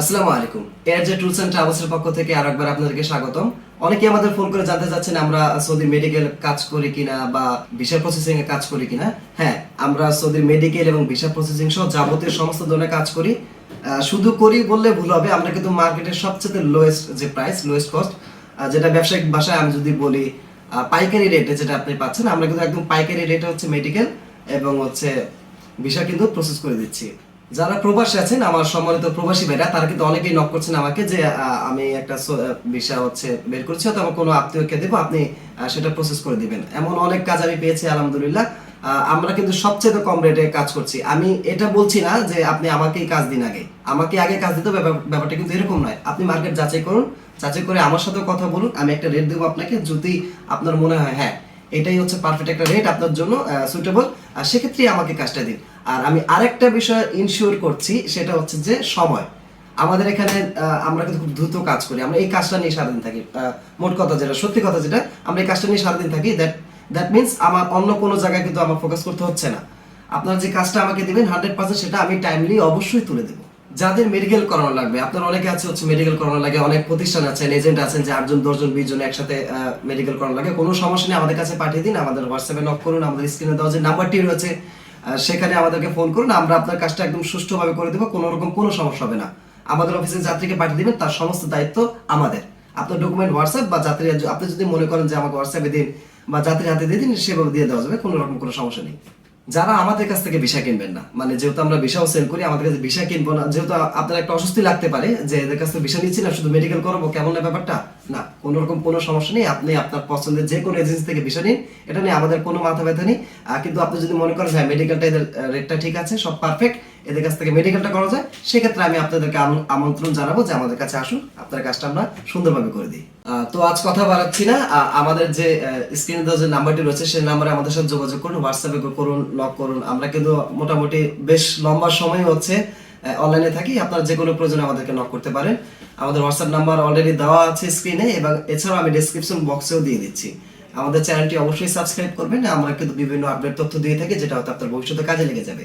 আসসালামু আলাইকুম। এয়ার যে টুলস অ্যান্ড ট্রাভেলসের পক্ষ থেকে আর একবার আপনাদেরকে স্বাগতম। অনেকে আমাদের ফোন করে জানতে চাচ্ছেন আমরা সৌদি মেডিকেল কাজ করি কিনা বা ভিসা প্রসেসিং এ কাজ করি কিনা। হ্যাঁ আমরা সৌদি মেডিকেল এবং ভিসা প্রসেসিং সহ যাবতীয় সমস্ত ধরনের কাজ করি। শুধু করি বললে ভুল হবে, আমরা কিন্তু মার্কেটের সবচেয়ে লোয়েস্ট যে প্রাইস লোয়েস্ট কস্ট যেটা ব্যবসায়িক ভাষায় আমি যদি বলি পাইকারি রেটে যেটা আপনি পাচ্ছেন, আমরা কিন্তু একদম পাইকারি রেটে হচ্ছে মেডিকেল এবং হচ্ছে ভিসা কিন্তু প্রসেস করে দিচ্ছি। যারা প্রবাসী আছেন, আমার সম্মানিত প্রবাসী ভাইরা, তারা কিন্তু অনেকেই নক করছেন আমাকে যে আমি একটা বিষয় হচ্ছে বের করছি আমার কোনো আত্মীয়কে দেবো, আপনি সেটা প্রসেস করে দিবেন। এমন অনেক কাজ আমি পেয়েছি, আলহামদুলিল্লাহ। আমরা কিন্তু সবচেয়ে কম রেটে কাজ করছি। আমি এটা বলছি না যে, আপনি আমাকেই কাজ দিন আগে। আমাকে আগে কাজ দিতে ব্যাপারটা কিন্তু এরকম নয়। আপনি মার্কেট যাচাই করুন। যাচাই করে আমার সাথে কথা বলুন। আমি একটা রেট দেবো আপনাকে যদি আপনার মনে হয় হ্যাঁ এটাই হচ্ছে পারফেক্ট একটা রেট আপনার জন্য সুইটেবল আর সেক্ষেত্রে আমাকে কাজটা দিন। আর আমি আরেকটা বিষয় ইনশিওর করছি, সেটা হচ্ছে যে সময়। আমাদের এখানে আমরা কিন্তু খুব দ্রুত কাজ করি। আমরা এই কাজটা নিয়ে সারাদিন থাকি। মোট কথা যেটা, সত্যি কথা যেটা, আমরা এই কাজটা নিয়ে সারাদিন থাকি। দ্যাট দ্যাট মিনস আমার অন্য কোনো জায়গায় কিন্তু আমার ফোকাস করতে হচ্ছে না। আপনার যে কাজটা আমাকে দিবেন হান্ড্রেড পার্সেন্ট সেটা আমি টাইমলি অবশ্যই তুলে দেবো। যাদের মেডিকেল করানো লাগবে, আপনার অনেকে আছে হচ্ছে মেডিকেল করানো লাগে, অনেক প্রতিষ্ঠান আছেন এজেন্ট আছেন যে আটজন, দশজন বিশ জন একসাথে মেডিকেল করানো লাগে। কোনো সমস্যা নেই, আমাদের কাছে পাঠিয়ে দিন, আমাদের হোয়াটসঅ্যাপে নক করুন, আমাদের স্ক্রিনে দেওয়া যে নাম্বারটি রয়েছে সেখানে আমাদেরকে ফোন করুন, আমরা আপনার কাজটা একদম সুষ্ঠুভাবে করে দেবো, কোনো রকম কোনো সমস্যা হবে না। আমাদের অফিসে যাত্রীকে পাঠিয়ে দিবেন, তার সমস্ত দায়িত্ব আমাদের। আপনার ডকুমেন্ট হোয়াটসঅ্যাপ বা যাত্রী আপনি যদি মনে করেন যে আমাকে হোয়াটসঅ্যাপে দিন বা যাত্রীর হাতে দিয়ে দিন, সেভাবে দিয়ে দেওয়া যাবে, কোনো রকম কোনো সমস্যা নেই। যারা আমাদের কাছ থেকে ভিসা কিনবেন না মানে যেহেতু আমরা ভিসাও সেল করি, আমাদের কাছে ভিসা কিনবো না, যেহেতু আপনার একটা অস্বস্তি লাগতে পারে যে এদের কাছ থেকে ভিসা নিচ্ছি না, শুধু মেডিকেল করব, কেমন না ব্যাপারটা? না, কোনো রকম কোনো সমস্যা নেই, আপনি আপনার পছন্দের যে কোনো এজেন্সি থেকে ভিসা নিন, এটা নিয়ে আমাদের কোনো মাথা ব্যথা নেই। কিন্তু আপনি যদি মনে করেন হ্যাঁ মেডিকেলটা এদের রেটটা ঠিক আছে, সব পারফেক্ট এদের কাছ থেকে মেডিকেলটা করা যায়, সেক্ষেত্রে আমি আপনাদেরকে আমন্ত্রণ জানাব যে আমাদের কাছে আসুন, আপনার কাজটা আমরা সুন্দরভাবে করে দিই। তো আজ কথা বাড়াচ্ছি না আমাদের যে স্ক্রিনে দেওয়া যে নাম্বারটি রয়েছে, সেই নাম্বারে আমাদের সাথে যোগাযোগ করুন হোয়াটসঅ্যাপে করুন নক করুন। আমরা কিন্তু মোটামুটি বেশ লম্বা সময় হচ্ছে অনলাইনে থাকি, আপনারা যে কোনো প্রয়োজনে আমাদেরকে নক করতে পারেন। আমাদের হোয়াটসঅ্যাপ নাম্বার অলরেডি দেওয়া আছে স্ক্রিনে এবং এছাড়াও আমি ডেসক্রিপশন বক্সেও দিয়ে দিচ্ছি। আমাদের চ্যানেলটি অবশ্যই সাবস্ক্রাইব করবেন, আমরা কিন্তু বিভিন্ন আপডেট তথ্য দিয়ে থাকি, যেটা হয়তো আপনার ভবিষ্যতে কাজে লেগে যাবে।